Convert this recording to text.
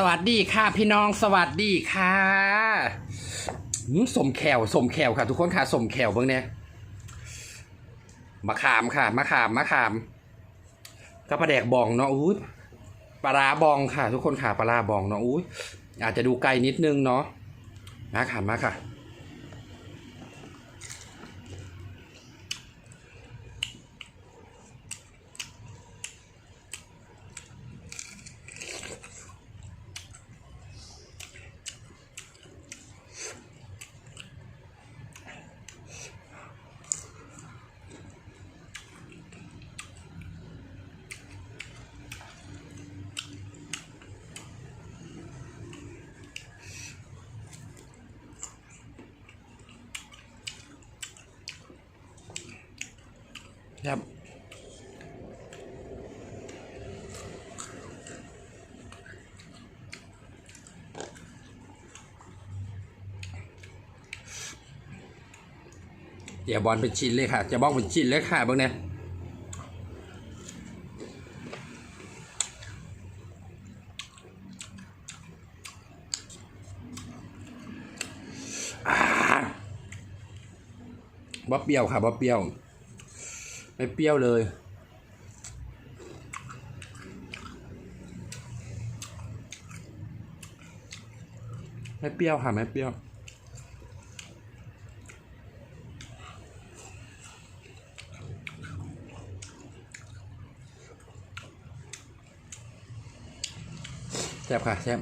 สวัสดีค่ะ พี่น้องสวัสดีค่ะหืมสมแขวสมแขวค่ะ ทุกคนค่ะสมแขวเบิ่งเนี่ยมะขามค่ะมะขามมะขามก็ปลาแดกบองเนาะอุ้ยปลาบองค่ะ ทุกคนค่ะปลาร้าบองเนาะอุ้ยอาจจะดูไกลนิดนึงเนาะมาค่ะมาค่ะ ครับเดี๋ยวบอลเป็นชิ้นเลยค่ะ จะบอกเป็นชิ้นเลยค่ะบ้างเนี่ยอ่าบ่เปรี้ยวค่ะบ่เปรี้ยว ไม่เปรี้ยวเลย ไม่เปรี้ยวค่ะ ไม่เปรี้ยวแซ่บค่ะแซ่บ